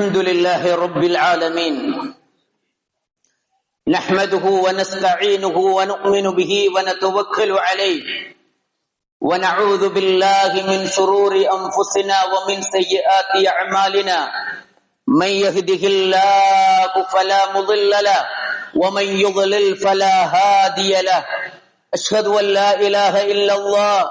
الحمد لله رب العالمين. نحمده ونستعينه ونؤمن به ونتوكل عليه. ونعوذ بالله من شرور أنفسنا ومن سيئات أعمالنا. من يهده الله فلا مضل له ومن يضلل فلا هادي له. أشهد أن لا إله إلا الله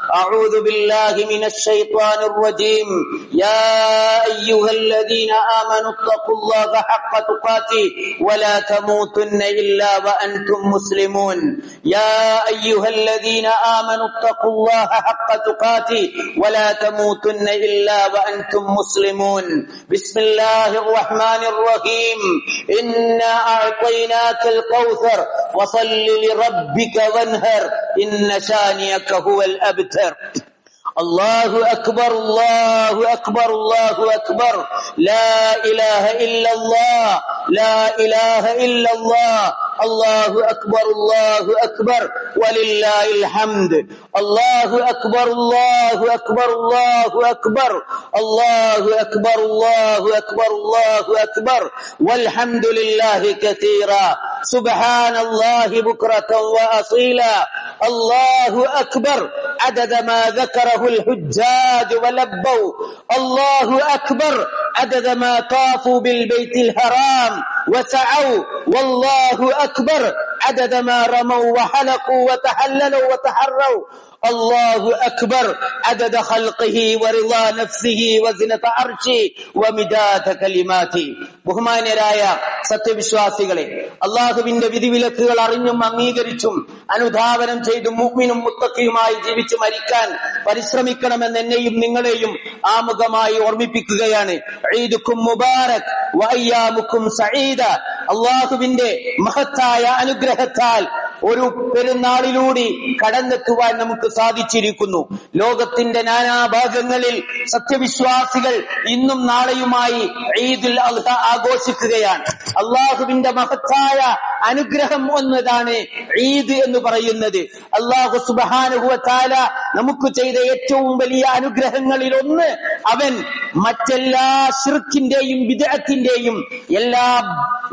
أعوذ بالله من الشيطان الرجيم. يا أيها الذين آمنوا اتقوا الله حق تقاته ولا تموتن إلا وأنتم مسلمون. يا أيها الذين آمنوا اتقوا الله حق تقاته ولا تموتن إلا وأنتم مسلمون. بسم الله الرحمن الرحيم. إنا أعطيناك الكوثر فصل لربك وانهر. إن شانئك هو الأبتر. الله أكبر الله أكبر الله أكبر. لا إله إلا الله لا إله إلا الله. الله أكبر الله أكبر. ولله الحمد. الله أكبر الله أكبر الله أكبر. الله أكبر الله أكبر الله أكبر. والحمد لله كثيرا. سبحان الله بكرة وأصيلا. الله أكبر. عدد ما ذكره الحجاج ولبوا. الله أكبر. عدد ما طافوا بالبيت الحرام وسعوا. والله أكبر. عدد ما رموا وحلقوا وتحللوا وتحروا. الله أكبر عدد خلقه ورضا نفسه وزنة عرشه ومداد كلماته ബഹുമാനരായ സത്യവിശ്വാസികളെ അള്ളാഹുവിന്റെ വിധിവിലക്കുകൾ അറിഞ്ഞും അംഗീകരിച്ചും അനുധാവനം ചെയ്തും മുഗ്മിനും മുത്തക്കിയുമായി ജീവിച്ച് മരിക്കാൻ പരിശ്രമിക്കണമെന്ന് എന്നെയും നിങ്ങളെയും ആമുഖമായി ഓർമ്മിപ്പിക്കുകയാണ് ഈദുക്കും മുബാരക് വയ്യാമുക്കും സഈദ അള്ളാഹുവിന്റെ മഹത്തായ അനുഗ്രഹത്താൽ ഒരു പെരുന്നാളിലൂടി കടന്നെത്തുവാൻ നമുക്ക് സാധിച്ചിരിക്കുന്നു. ലോകത്തിന്റെ നാനാഭാഗങ്ങളിൽ സത്യവിശ്വാസികൾ ഇന്നും നാളെയുമായി ഈദുൽ അൽഹ ആഘോഷിക്കുകയാണ്. അള്ളാഹുവിന്റെ മഹത്തായ അനുഗ്രഹം എന്നതാണ് ഈദ് എന്ന് പറയുന്നത്. അള്ളാഹു സുബാനുഭവത്താല നമുക്ക് ചെയ്ത ഏറ്റവും വലിയ അനുഗ്രഹങ്ങളിൽ ഒന്ന് അവൻ മറ്റെല്ലാ ശിർക്കിന്റെയും വിദേഹത്തിന്റെയും എല്ലാ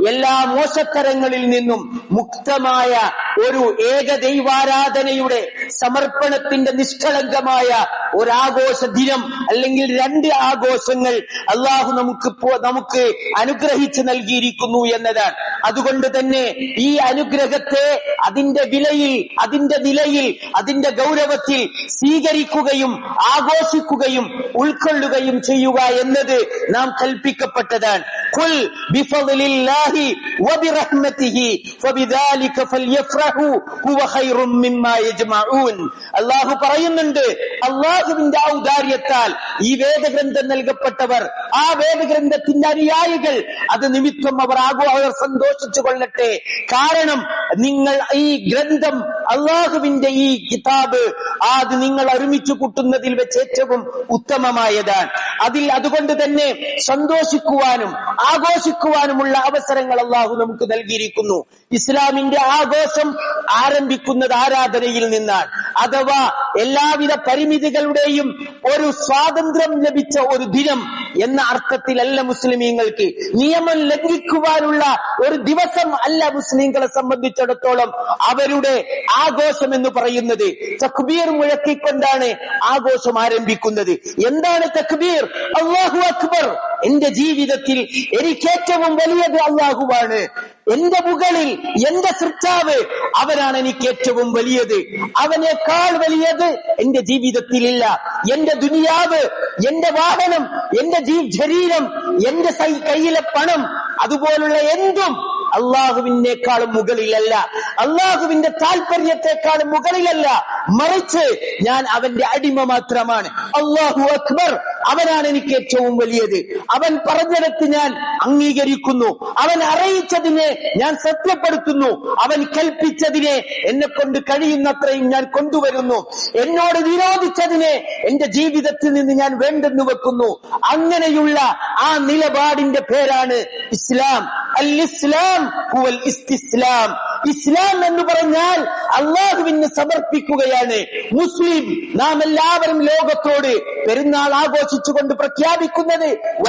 എല്ലാ മോശത്തരങ്ങളിൽ നിന്നും മുക്തമായ ഒരു ഏകദൈവാരാധനയുടെ സമർപ്പണത്തിന്റെ നിഷ്കളങ്കമായ ഒരാഘോഷ ദിനം അല്ലെങ്കിൽ രണ്ട് ആഘോഷങ്ങൾ അള്ളാഹു നമുക്ക് നമുക്ക് അനുഗ്രഹിച്ചു നൽകിയിരിക്കുന്നു എന്നതാണ്. അതുകൊണ്ട് തന്നെ ഈ അനുഗ്രഹത്തെ അതിന്റെ വിലയിൽ അതിന്റെ നിലയിൽ അതിന്റെ ഗൗരവത്തിൽ സ്വീകരിക്കുകയും ആഘോഷിക്കുകയും ഉൾക്കൊള്ളുകയും ചെയ്യുക എന്നത് നാം കൽപ്പിക്കപ്പെട്ടതാണ്. ഖുൽ ബിഫളില്ലാഹി وبرحمته. فبذلك فليفرحوا. ഹുവ خير مما യജ്മഊൻ അല്ലാഹു പറയുന്നുണ്ട് അല്ലാഹുവിന്റെ ഔദാര്യത്താൽ ഈ വേദഗ്രന്ഥം നൽകപ്പെട്ടവർ ആ വേദഗ്രന്ഥത്തിന്റെ അനുയായികൾ അത് നിമിത്തം അവർ ആഘോഷ സന്തോഷിച്ചു കൊള്ളട്ടെ. കാരണം നിങ്ങൾ ഈ ഗ്രന്ഥം അള്ളാഹുവിന്റെ ഈ കിതാബ് അത് നിങ്ങൾ ഒരുമിച്ച് കൂട്ടുന്നതിൽ വെച്ച് ഏറ്റവും ഉത്തമമായതാണ്. അതിൽ അതുകൊണ്ട് തന്നെ സന്തോഷിക്കുവാനും ആഘോഷിക്കുവാനുമുള്ള അവസരങ്ങൾ അള്ളാഹു നമുക്ക് നൽകിയിരിക്കുന്നു. ഇസ്ലാമിന്റെ ആഘോഷം ആരംഭിക്കുന്നത് ആരാധനയിൽ നിന്നാണ്. അഥവാ എല്ലാവിധ പരിമിതികളുടെയും ഒരു സ്വാതന്ത്ര്യം ലഭിച്ച ഒരു ദിനം എന്ന അർത്ഥത്തിലല്ല മുസ്ലിമീങ്ങൾക്ക്. നിയമം ലംഘിക്കുവാനുള്ള ഒരു ദിവസം അല്ല മുസ്ലിങ്ങളെ സംബന്ധിച്ചിടത്തോളം അവരുടെ ആഘോഷം എന്ന് പറയുന്നത്. തക്ബീർ മുഴക്കിക്കൊണ്ടാണ് ആഘോഷം ആരംഭിക്കുന്നത്. എന്താണ് തക്ബീർ? അള്ളാഹു അക്ബർ. എന്റെ ജീവിതത്തിൽ എനിക്ക് ഏറ്റവും വലിയത് അള്ളാഹുവാണ്. എന്റെ മുകളിൽ എന്റെ സൃഷ്ടാവ് അവനാണ് എനിക്ക് ഏറ്റവും വലിയത്. അവനേക്കാൾ വലിയത് എന്റെ ജീവിതത്തിലില്ല. എന്റെ ദുനിയാവ് എന്റെ വാഹനം എന്റെ ജീ ശരീരം എന്റെ കയ്യിലെ പണം അതുപോലുള്ള എന്തും അള്ളാഹുവിനേക്കാളും മുകളിലല്ല. അള്ളാഹുവിന്റെ താല്പര്യത്തെക്കാളും മുകളിലല്ല. മറിച്ച് ഞാൻ അവന്റെ അടിമ മാത്രമാണ്. അള്ളാഹു അക്ബർ അവനാണ് എനിക്ക് ഏറ്റവും വലിയത്. അവൻ പറഞ്ഞിടത്ത് ഞാൻ അംഗീകരിക്കുന്നു. അവൻ അറിയിച്ചതിനെ ഞാൻ സത്യപ്പെടുത്തുന്നു. അവൻ കൽപ്പിച്ചതിനെ എന്നെ കൊണ്ട് കഴിയുന്നത്രയും ഞാൻ കൊണ്ടുവരുന്നു. എന്നോട് വിരോധിച്ചതിനെ എന്റെ ജീവിതത്തിൽ നിന്ന് ഞാൻ വേണ്ടെന്ന് വെക്കുന്നു. അങ്ങനെയുള്ള ആ നിലപാടിന്റെ പേരാണ് ഇസ്ലാം. അൽ ഇസ്ലാം ഇസ്തിസ്ലാം. ഇസ്ലാം എന്ന് പറഞ്ഞാൽ അള്ളാഹുവിന് സമർപ്പിക്കുകയാണ്. മുസ്ലിം നാം എല്ലാവരും ലോകത്തോട് പെരുന്നാൾ ആഘോഷിച്ചുകൊണ്ട് പ്രഖ്യാപിക്കുന്നത് "വ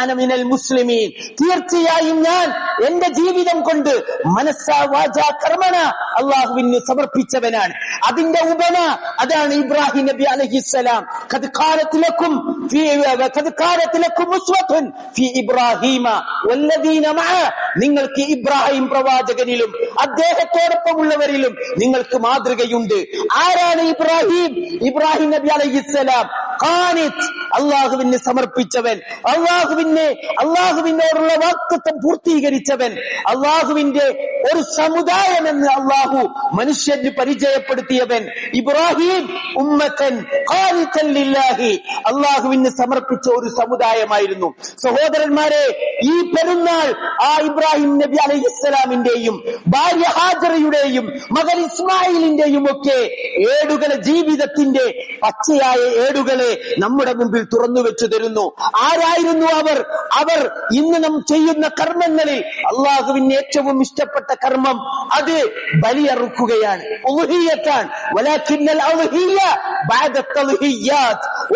അന മിനൽ മുസ്ലിമീൻ. തീർച്ചയായും ഞാൻ എന്റെ ജീവിതം കൊണ്ട് മനസ്സാ വാച കർമ്മന അള്ളാഹുവിന് സമർപ്പിച്ചവനാണ്. അതിന്റെ ഉപന അതാണ് ഇബ്രാഹിം നബി അലഹിസ്സലാം ഖദ് കഥക്കാലത്തിലേക്കും ഇബ്രാഹിമ നിങ്ങൾക്ക് ഇബ്രാഹിം പ്രവാചകനിലും അദ്ദേഹത്തോടൊപ്പമുള്ളവരിലും നിങ്ങൾക്ക് മാതൃകയുണ്ട്. ആരാണ് ഇബ്രാഹിം? ഇബ്രാഹിം നബി അലൈഹിസ്സലാം. അള്ളാഹുവിന് സമർപ്പിച്ചവൻ. അള്ളാഹുവിനെ അള്ളാഹുവിനോടുള്ള വാക്തത്വം പൂർത്തീകരിച്ചവൻ. അള്ളാഹുവിന്റെ ഒരു സമുദായം എന്ന് അള്ളാഹു മനുഷ്യന് പരിചയപ്പെടുത്തിയവൻ. ഇബ്രാഹിം ഉമ്മത്തൻ അള്ളാഹുവിന് സമർപ്പിച്ച ഒരു സമുദായമായിരുന്നു. സഹോദരന്മാരെ ഈ പെരുന്നാൾ ആ ഇബ്രാഹിം നബി അലൈഹിസ്സലാമിന്റെയും ഭാര്യ ഹാജറയുടെയും മകൻ ഇസ്മായിലിന്റെയും ഒക്കെ ഏടുകളെ ജീവിതത്തിന്റെ പച്ചയായ ഏടുകളെ നമ്മുടെ മുമ്പിൽ തുറന്നു വെച്ചു തരുന്നു. ആരായിരുന്നു അവർ? അവർ ഇന്ന് നാം ചെയ്യുന്ന കർമ്മങ്ങളിൽ അള്ളാഹുവിന് ഏറ്റവും ഇഷ്ടപ്പെട്ട കർമ്മം അത് ബലിയറുക്കുകയാണ്.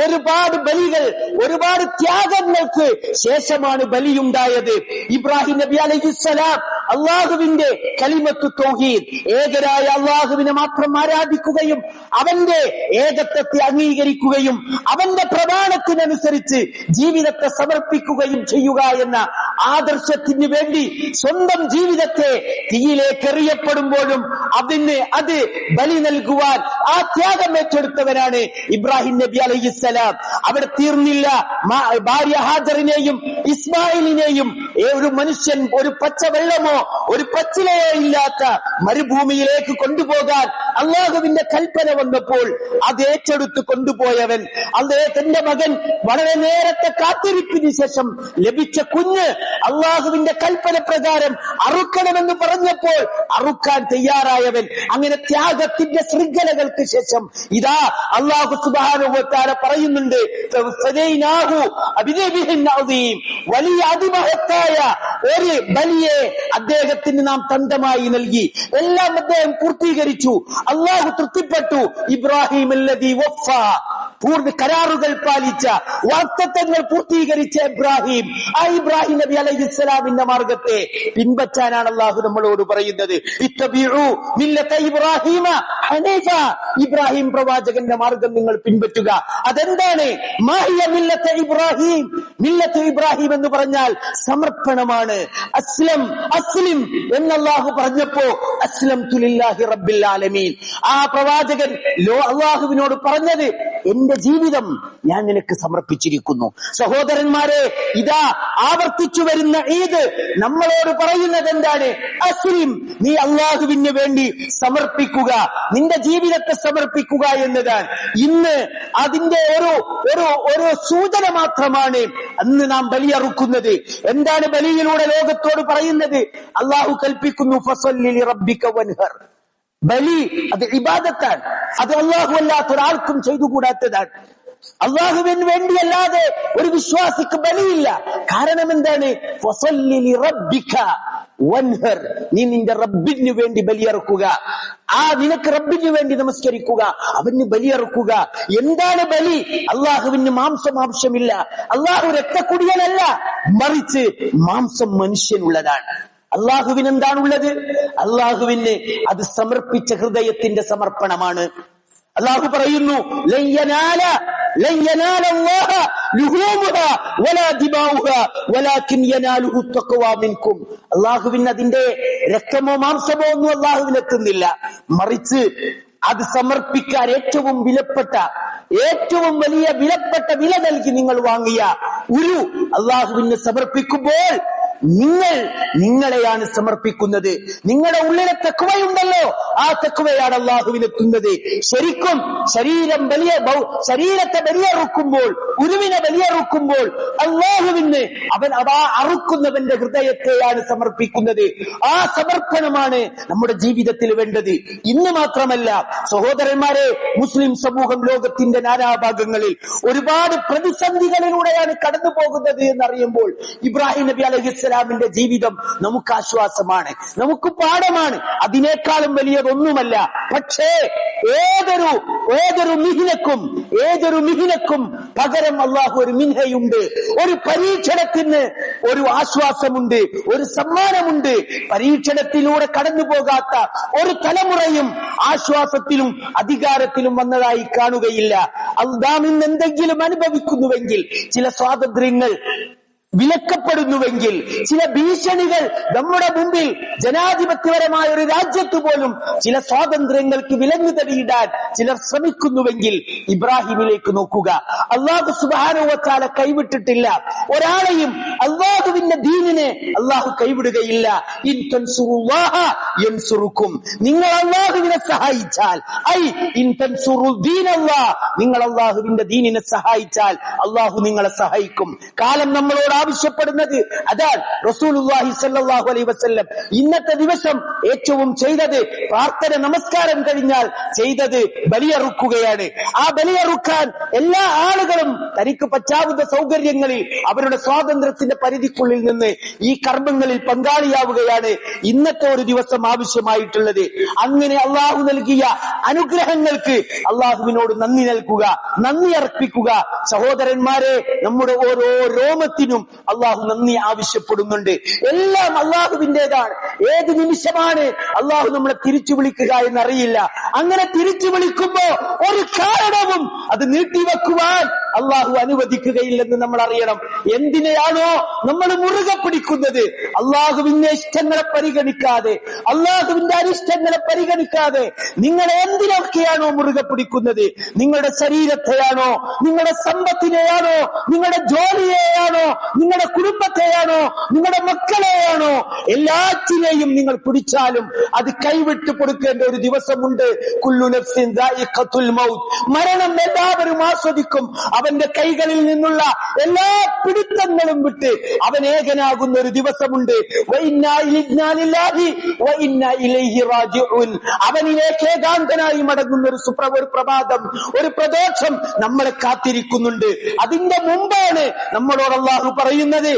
ഒരുപാട് ബലികൾ ഒരുപാട് ത്യാഗങ്ങൾക്ക് ശേഷമാണ് ബലിയുണ്ടായത്. ഇബ്രാഹിം നബി അലൈഹിസ്സലാം അള്ളാഹുവിന്റെ കലിമത്തു തൗഹീദ്. ഏകരായ അള്ളാഹുവിനെ മാത്രം ആരാധിക്കുകയും അവന്റെ ഏകത്വത്തെ അംഗീകരിക്കുകയും അവന്റെ പ്രമാണത്തിനനുസരിച്ച് ജീവിതത്തെ സമർപ്പിക്കുകയും ചെയ്യുക എന്ന ആദർശത്തിന് വേണ്ടി സ്വന്തം ജീവിതത്തെ തീയിലേക്ക് എറിയപ്പെടുമ്പോഴും അതിന് അത് ബലി നൽകുവാൻ ആ ത്യാഗം ഏറ്റെടുത്തവരാണ് ഇബ്രാഹിം നബി അലൈഹിസ്സലാം. അവിടെ തീർന്നില്ല. ഭാര്യ ഹാജറിനെയും ഇസ്മായിലിനെയും ഒരു മനുഷ്യൻ ഒരു പച്ചവെള്ളമോ ഒരു പച്ചിലയോ ഇല്ലാത്ത മരുഭൂമിയിലേക്ക് കൊണ്ടുപോകാൻ അള്ളാഹുവിന്റെ കൽപ്പന വന്നപ്പോൾ അത് ഏറ്റെടുത്ത് കൊണ്ടുപോയവൻ അദ്ദേഹത്തിന്റെ മകൻ വളരെ നേരത്തെ കാത്തിരിപ്പിന് ശേഷം ലഭിച്ച കുഞ്ഞ് അള്ളാഹുവിന്റെ കൽപ്പന പ്രകാരം അറുക്കണമെന്ന് പറഞ്ഞപ്പോൾ അറുക്കാൻ തയ്യാറായവൻ. അങ്ങനെ ത്യാഗത്തിന്റെ ശൃംഖലകൾക്ക് ശേഷം ഇതാ അള്ളാഹു സുബാനുഭവത്താര പറയുന്നുണ്ട്. വലിയ അതിമഹത്തായ ഒരു ബലിയെ അദ്ദേഹത്തിന് നാം തന്തമായി നൽകി. എല്ലാം അദ്ദേഹം പൂർത്തീകരിച്ചു. അള്ളാഹു തൃപ്തിപ്പെട്ടു. ഇബ്രാഹിം അല്ലദീ വഫ പൂർണ കരാറുകൾ പാലിച്ച വാക്തത്വങ്ങൾ പൂർത്തീകരിച്ച ഇബ്രാഹിം. ആ ഇബ്രാഹിം നബി അലൈഹി ഇസ്ലാമിന്റെ മാർഗത്തെ പിൻപറ്റാനാണ് അള്ളാഹു നമ്മളോട് പറയുന്നത്. ഇബ്രാഹിമ. ഇബ്രാഹിം പ്രവാചകന്റെ മാർഗം നിങ്ങൾ പിൻപറ്റുക. അതെന്താണ്? ഇബ്രാഹിം. ഇബ്രാഹിം എന്ന് പറഞ്ഞാൽ സമർപ്പണമാണ്. അസ്ലം അസ്ലിം എന്ന് അള്ളാഹു പറഞ്ഞപ്പോ അസ്ലം തുലില്ലാഹി റബ്ബിൽ ആലമീൻ. ആ പ്രവാചകൻ അള്ളാഹുവിനോട് പറഞ്ഞത് എന്റെ ജീവിതം ഞാൻ നിനക്ക് സമർപ്പിച്ചിരിക്കുന്നു. സഹോദരന്മാരെ ഇതാ ആവർത്തിച്ചു വരുന്ന ഈദ് നമ്മളോട് പറയുന്നത് എന്താണ്? അസ്ലിം നീ അള്ളാഹുവിന് വേണ്ടി സമർപ്പിക്കുക നിന്റെ ജീവിതത്തെ സമർപ്പിക്കുക എന്നതാണ്. ഇന്ന് അതിന്റെ ഒരു ഒരു ഒരു സൂചന മാത്രമാണ് അന്ന് നാം ബലിയറുക്കുന്നത്. എന്താണ് ബലിയിലൂടെ ലോകത്തോട് പറയുന്നത്? അള്ളാഹു കൽപ്പിക്കുന്നു ഫസല്ലി റബ്ബിക വൻഹർ. ബലി അത് ഇബാദത്താണ്. അത് അള്ളാഹു അല്ലാത്ത ഒരാൾക്കും ചെയ്തുകൂടാത്തതാണ്. അള്ളാഹുവിന് വേണ്ടിയല്ലാതെ ഒരു വിശ്വാസിക്ക് ബലിയില്ല. കാരണം എന്താണ്? വൻഹർ. നീ നിന്റെ റബ്ബിന് വേണ്ടി ബലിയറക്കുക. ആ നിനക്ക് റബ്ബിന് വേണ്ടി നമസ്കരിക്കുക. അവന് ബലിയറക്കുക. എന്താണ് ബലി? അള്ളാഹുവിന് മാംസം ആവശ്യമില്ല. അള്ളാഹു രക്തക്കുടിയനല്ല മറിച്ച് മാംസം മനുഷ്യനുള്ളതാണ്. അള്ളാഹുവിന് എന്താണുള്ളത് അള്ളാഹുവിന് അത് സമർപ്പിച്ച ഹൃദയത്തിന്റെ സമർപ്പണമാണ്. അള്ളാഹു പറയുന്നു "ലൻ യനാല ലൻ യനാല അല്ലാഹ ലുഹൂമുഹാ വലാ ദിമാഉഹാ വലാകിൻ യനാലുഹു തഖ്വ മിൻകും. അള്ളാഹുവിന് അതിന്റെ രക്തമോ മാംസമോ ഒന്നും അള്ളാഹുവിന് എത്തുന്നില്ല. മറിച്ച് അത് സമർപ്പിക്കാൻ ഏറ്റവും വിലപ്പെട്ട ഏറ്റവും വലിയ വിലപ്പെട്ട വില നൽകി നിങ്ങൾ വാങ്ങിയ ഒരു അള്ളാഹുവിന് സമർപ്പിക്കുമ്പോൾ നിങ്ങൾ നിങ്ങളെയാണ് സമർപ്പിക്കുന്നത്. നിങ്ങളുടെ ഉള്ളിലെ തെക്കുവയുണ്ടല്ലോ. ആ തെക്കുവയാണ് അള്ളാഹുവിനെത്തുന്നത് ശരിക്കും ശരീരം വലിയ ശരീരത്തെ ബലിയറുക്കുമ്പോൾ ഉരുവിനെ ബലിയറുക്കുമ്പോൾ അള്ളാഹുവിന് അവൻ അവ അറുക്കുന്നവന്റെ ഹൃദയത്തെയാണ് സമർപ്പിക്കുന്നത്. ആ സമർപ്പണമാണ് നമ്മുടെ ജീവിതത്തിൽ വേണ്ടത്. ഇന്ന് മാത്രമല്ല സഹോദരന്മാരെ മുസ്ലിം സമൂഹം ലോകത്തിന്റെ നാനാഭാഗങ്ങളിൽ ഒരുപാട് പ്രതിസന്ധികളിലൂടെയാണ് കടന്നു പോകുന്നത് എന്നറിയുമ്പോൾ ഇബ്രാഹിം നബി അലഹിസ്സലാമിന്റെ ജീവിതം നമുക്ക് ആശ്വാസമാണ് നമുക്ക് പാഠമാണ്. അതിനേക്കാളും വലിയതൊന്നുമല്ല. പക്ഷേ ഏതൊരു ഏതൊരു മിഹിനക്കും ഏതൊരു മിഹിനക്കും പകരം അള്ളാഹു ഒരു മിൻഹയുണ്ട് ഒരു പരീക്ഷണത്തിന് ഒരു ആശ്വാസമുണ്ട് ഒരു സമ്മാനമുണ്ട്. പരീക്ഷണത്തിലൂടെ കടന്നു പോകാത്ത ഒരു തലമുറയും ആശ്വാസത്തിലും അധികാരത്തിലും വന്നതായി കാണുകയില്ല. നാം ഇന്ന് എന്തെങ്കിലും അനുഭവിക്കുന്നുവെങ്കിൽ ചില സ്വാതന്ത്ര്യങ്ങൾ വിലക്കപ്പെടുന്നുവെങ്കിൽ ചില ഭീഷണികൾ നമ്മുടെ മുമ്പിൽ ജനാധിപത്യപരമായ ഒരു രാജ്യത്ത് പോലും ചില സ്വാതന്ത്ര്യങ്ങൾക്ക് വിലങ്ങു തടിയിടാൻ ചിലർ ശ്രമിക്കുന്നുവെങ്കിൽ ഇബ്രാഹിമിലേക്ക് നോക്കുക. അള്ളാഹു സുബാനുവച്ചാല കൈവിട്ടിട്ടില്ല. ഒരാളെയും അള്ളാഹുവിന്റെ ദീനിനെ അള്ളാഹു കൈവിടുകയില്ല. നിങ്ങൾ അള്ളാഹുവിനെ സഹായിച്ചാൽ ഐ നിങ്ങൾ അള്ളാഹുവിന്റെ ദീനിനെ സഹായിച്ചാൽ അള്ളാഹു നിങ്ങളെ സഹായിക്കും. കാലം നമ്മളോട് ആവശ്യപ്പെടുന്നത്. അതാണ് റസൂലുള്ളാഹി സ്വല്ലല്ലാഹു അലൈഹി വസല്ലം ഇന്നത്തെ ദിവസം ഏറ്റവും ചെയ്തത്. പ്രാർത്ഥന നമസ്കാരം കഴിഞ്ഞാൽ ചെയ്തത് ബലിയറുക്കുകയാണ്. ആ ബലിയറുക്കാൻ എല്ലാ ആളുകളും തനിക്ക് പറ്റാവുന്ന സൗകര്യങ്ങളിൽ അവരുടെ സ്വാതന്ത്ര്യത്തിന്റെ പരിധിക്കുള്ളിൽ നിന്ന് ഈ കർമ്മങ്ങളിൽ പങ്കാളിയാവുകയാണ് ഇന്നത്തെ ഒരു ദിവസം ആവശ്യമായിട്ടുള്ളത്. അങ്ങനെ അള്ളാഹു നൽകിയ അനുഗ്രഹങ്ങൾക്ക് അള്ളാഹുവിനോട് നന്ദി നൽകുക നന്ദി അർപ്പിക്കുക. സഹോദരന്മാരെ നമ്മുടെ ഓരോ രോമത്തിനും അള്ളാഹു നന്ദി ആവശ്യപ്പെടുന്നുണ്ട്. എല്ലാം അള്ളാഹുവിന്റെതാണ്. ഏത് നിമിഷമാണ് അള്ളാഹു നമ്മളെ തിരിച്ചു വിളിക്കുക എന്നറിയില്ല. അങ്ങനെ തിരിച്ചു വിളിക്കുമ്പോ ഒരു കാരണവും അത് നീട്ടിവെക്കുവാൻ അള്ളാഹു അനുവദിക്കുകയില്ലെന്ന് നമ്മൾ അറിയണം. എന്തിനെയാണോ നമ്മൾ മുറുകെ പിടിക്കുന്നത്? അള്ളാഹുവിന്റെ ഇഷ്ടങ്ങളെ പരിഗണിക്കാതെ അള്ളാഹുവിന്റെ അനിഷ്ടങ്ങളെ പരിഗണിക്കാതെ നിങ്ങൾ എന്തിനൊക്കെയാണോ മുറുകെ പിടിക്കുന്നത്? നിങ്ങളുടെ ശരീരത്തെയാണോ? നിങ്ങളുടെ സമ്പത്തിനെയാണോ? നിങ്ങളുടെ ജോലിയെയാണോ? നിങ്ങളുടെ കുടുംബത്തെയാണോ? നിങ്ങളുടെ മക്കളെയാണോ? എല്ലാറ്റിനെയും നിങ്ങൾ പിടിച്ചാലും അത് കൈവിട്ട് കൊടുക്കേണ്ട ഒരു ദിവസമുണ്ട്. മരണം എല്ലാവരും ആസ്വദിക്കും. അവന്റെ കൈകളിൽ നിന്നുള്ള എല്ലാ പിടുത്തങ്ങളും വിട്ട് അവൻ ഏകനാകുന്ന ഒരു ദിവസമുണ്ട്. അവനിലേക്ക് ഏകാന്തനായി മടങ്ങുന്ന ഒരു സുപ്ര ഒരു പ്രഭാതം ഒരു പ്രദോഷം നമ്മളെ കാത്തിരിക്കുന്നുണ്ട്. അതിന്റെ മുമ്പാണ് നമ്മളോട് അള്ളാഹു പറയുന്നത്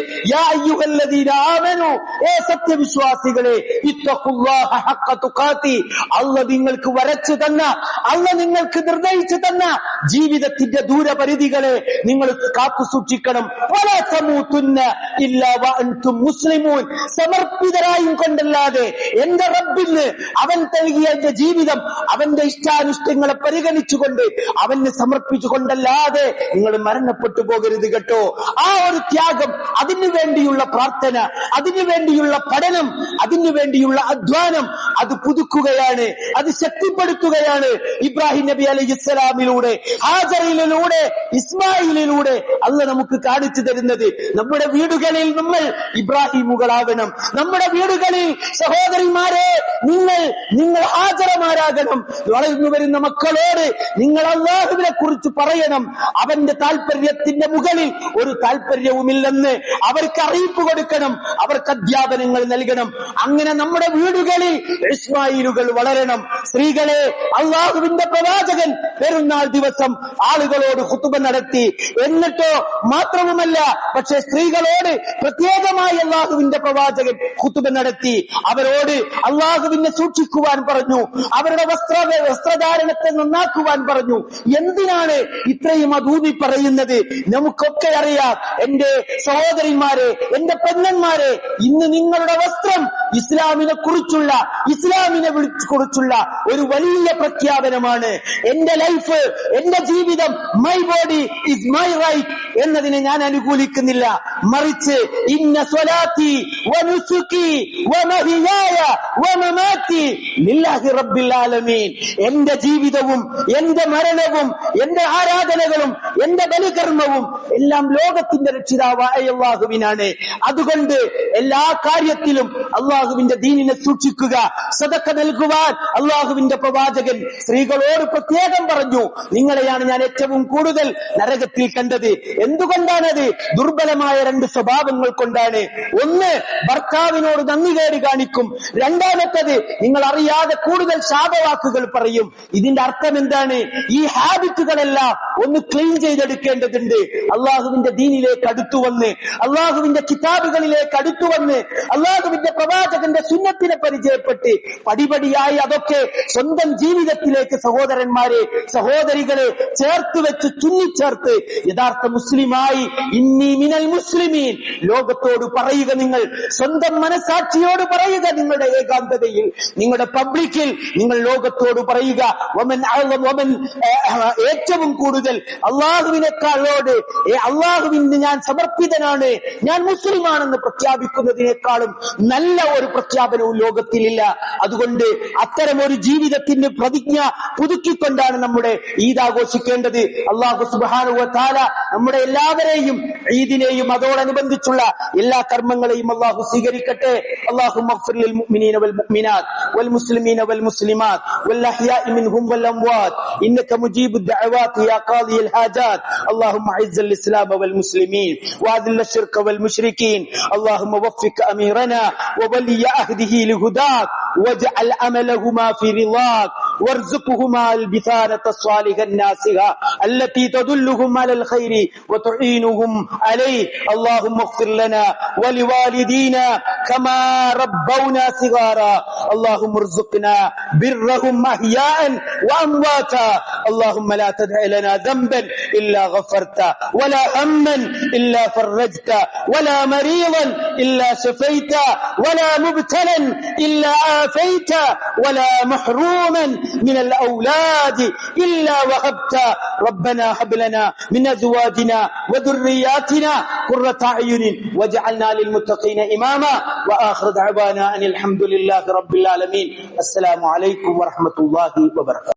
ഏ സത്യവിശ്വാസികളെ ഇത്തഖുല്ലാഹ അള്ള നിങ്ങൾക്ക് വരച്ചു തന്ന അള്ള നിങ്ങൾക്ക് നിർണയിച്ചു തന്ന ജീവിതത്തിന്റെ ദൂരപരിധികളെ നിങ്ങൾ കാത്തു സൂക്ഷിക്കണം. മുസ്ലിമൂൻ. സമർപ്പിതരായും കൊണ്ടല്ലാതെ എന്റെ റബ്ബിന് അവൻ നൽകിയ എന്റെ ജീവിതം അവന്റെ ഇഷ്ടാനിഷ്ടങ്ങളെ പരിഗണിച്ചുകൊണ്ട് അവന് സമർപ്പിച്ചുകൊണ്ടല്ലാതെ നിങ്ങൾ മരണപ്പെട്ടു പോകരുത് കേട്ടോ. ആ ഒരു ത്യാഗം അതിനു വേണ്ടിയുള്ള പ്രാർത്ഥന അതിനു വേണ്ടിയുള്ള പഠനം അതിനു വേണ്ടിയുള്ള അധ്വാനം അത് പുതുക്കുകയാണ് അത് ശക്തിപ്പെടുത്തുകയാണ് ഇബ്രാഹിം നബി അലൈഹി ഇസ്ലാമിലൂടെ ഹാജറിലൂടെ ഇസ്മായിലിലൂടെ അല്ല നമുക്ക് കാണിച്ചു തരുന്നത്. നമ്മുടെ വീടുകളിൽ നമ്മൾ ഇബ്രാഹിമുകളാകണം. നമ്മുടെ വീടുകളിൽ സഹോദരിമാരെ നിങ്ങൾ നിങ്ങൾ ഹാജരമാരാകണം. വളർന്നു വരുന്ന മക്കളോട് നിങ്ങൾ അള്ളാഹുവിനെ കുറിച്ച് പറയണം. അവന്റെ താല്പര്യത്തിന്റെ മുകളിൽ ഒരു താല്പര്യവുമില്ലെന്ന് അവർക്ക് അറിയിപ്പ് കൊടുക്കണം. അവർക്ക് അധ്യാപനങ്ങൾ നൽകണം. അങ്ങനെ നമ്മുടെ വീടുകളിൽ ഇസ്മായിലുകൾ വളരണം. സ്ത്രീകളെ അള്ളാഹുവിന്റെ പ്രവാചകൻ പെരുന്നാൾ ദിവസം ആളുകളോട് കുത്തുബ നടത്തി. എന്നിട്ടോ മാത്രവുമല്ല പക്ഷെ സ്ത്രീകളോട് പ്രത്യേകമായി അള്ളാഹുവിന്റെ പ്രവാചകൻ കുത്തുബ നടത്തി. അവരോട് അള്ളാഹുവിനെ സൂക്ഷിക്കുവാൻ പറഞ്ഞു. അവരുടെ വസ്ത്ര വസ്ത്രധാരണത്തെ നന്നാക്കുവാൻ പറഞ്ഞു. എന്തിനാണ് ഇത്രയും അതൂതി പറയുന്നത്? നമുക്കൊക്കെ അറിയാം. എന്റെ സഹോദരിമാരെ എന്റെ പെണ്ണന്മാരെ ഇന്ന് നിങ്ങളുടെ വസ്ത്രം ഇസ്ലാമിനെ കുറിച്ചുള്ള ഇസ്ലാമിനെ കുറിച്ചുള്ള ഒരു വലിയ പ്രഖ്യാപനമാണ്. എന്റെ ലൈഫ് എന്റെ ജീവിതം my body is my right എന്നതിനെ ഞാൻ അനുകൂലിക്കുന്നില്ല. മറിച്ച് ഇന്ന സ്വലാത്തി വനുസുക്കി വമഹിയായ വമമാത്തി ലില്ലാഹി റബ്ബിൽ ആലമീൻ. എന്റെ ജീവിതവും എന്റെ മരണവും എന്റെ ആരാധനകളും എന്റെ ബലികർമ്മവും എല്ലാം ലോകത്തിന്റെ രക്ഷിതാവായ അള്ളാഹുവിനാണ്. അതുകൊണ്ട് എല്ലാ കാര്യത്തിലും അള്ളാഹുവിന്റെ ദീനിനെ സൂക്ഷിക്കുക സദക്ക നൽകുവാൻ അള്ളാഹുവിന്റെ പ്രവാചകൻ സ്ത്രീകളോട് പ്രത്യേകം പറഞ്ഞു നിങ്ങളെയാണ് ഞാൻ ഏറ്റവും കൂടുതൽ നരകത്തിൽ കണ്ടത്. എന്തുകൊണ്ടാണത്? ദുർബലമായ രണ്ട് സ്വഭാവങ്ങൾ കൊണ്ടാണ്. ഒന്ന് ഭർത്താവിനോട് നന്ദി കയറി കാണിക്കും. രണ്ടാമത്തത് നിങ്ങൾ അറിയാതെ കൂടുതൽ ശാപവാക്കുകൾ പറയും. ഇതിന്റെ അർത്ഥം എന്താണ്? ഈ ഹാബിറ്റുകളെല്ലാം ഒന്ന് ക്ലീൻ ചെയ്തെടുക്കേണ്ടതുണ്ട്. അള്ളാഹുവിന്റെ ദീനിലേക്ക് അടുത്തു വന്ന് അള്ളാഹുവിന്റെ കിതാബുകളിലേക്ക് അടുത്തു വന്ന് അള്ളാഹുവിന്റെ പ്രവാചകന്റെ സുന്നത്തിനെ പരിചയപ്പെട്ട് പടിപടിയായി അതൊക്കെ സ്വന്തം ജീവിതത്തിലേക്ക് സഹോദരന്മാരെ സഹോദരികളെ ചേർത്ത് വെച്ച് ചുന്നിച്ചേർത്ത് യഥാർത്ഥ മുസ്ലിമായി ഇന്നി മിനൽ മുസ്ലിമീൻ ലോകത്തോട് പറയുക നിങ്ങൾ സ്വന്തം മനസാക്ഷിയോട് പറയുക നിങ്ങളുടെ ഏകാന്തതയിൽ നിങ്ങളുടെ പബ്ലിക്കിൽ നിങ്ങൾ ലോകത്തോട് പറയുക ഏറ്റവും കൂടുതൽ അള്ളാഹുവിനേക്കാളോട് അള്ളാഹുവിന് ഞാൻ സമർപ്പിതനാണ് ഞാൻ മുസ്ലിമാണെന്ന് പ്രഖ്യാപിക്കുന്നതിനേക്കാളും നല്ല ഒരു പ്രഖ്യാപനവും ലോകത്തിലില്ല. അതുകൊണ്ട് അത്തരം ഒരു ജീവിതത്തിന്റെ പ്രതിജ്ഞ പുതുക്കിക്കൊണ്ടാണ് നമ്മുടെ ഈദ് ആഘോഷിക്കേണ്ടത് അള്ളാഹു സുബാനുവ താല നമ്മുടെ എല്ലാവരെയും ഈദിനെയും അതോടനുബന്ധിച്ചുള്ള എല്ലാ കർമ്മങ്ങളെയും അള്ളാഹു സ്വീകരിക്കട്ടെ അള്ളാഹു للمؤمنين والمؤمنات والمسلمين والمسلمات والأحياء منهم والأموات إنك مجيب الدعوات يا قاضي الحاجات اللهم أعز الإسلام والمسلمين وأذل الشرك والمشركين اللهم وفق أميرنا وولي عهده لهداك واجعل أملهما في رضاك وارزقهما البثانة الصالحة الناسخة التي تدلهم على الخير وتعينهم عليه. اللهم اغفر لنا ولوالدينا كما ربونا صغارا. اللهم ارزقنا برهم أحياء وأمواتا. اللهم لا تدع لنا ذنبا إلا غفرته ولا هما إلا فرجته ولا مريضا إلا شفيته ولا مبتلا إلا عافيته ولا محروما من الأولاد إلا وهبت. ربنا هب لنا من أزواجنا وذرياتنا قرة أعين واجعلنا للمتقين إماما. وآخر دعوانا أن الحمد لله رب العالمين. السلام عليكم ورحمة الله وبركاته.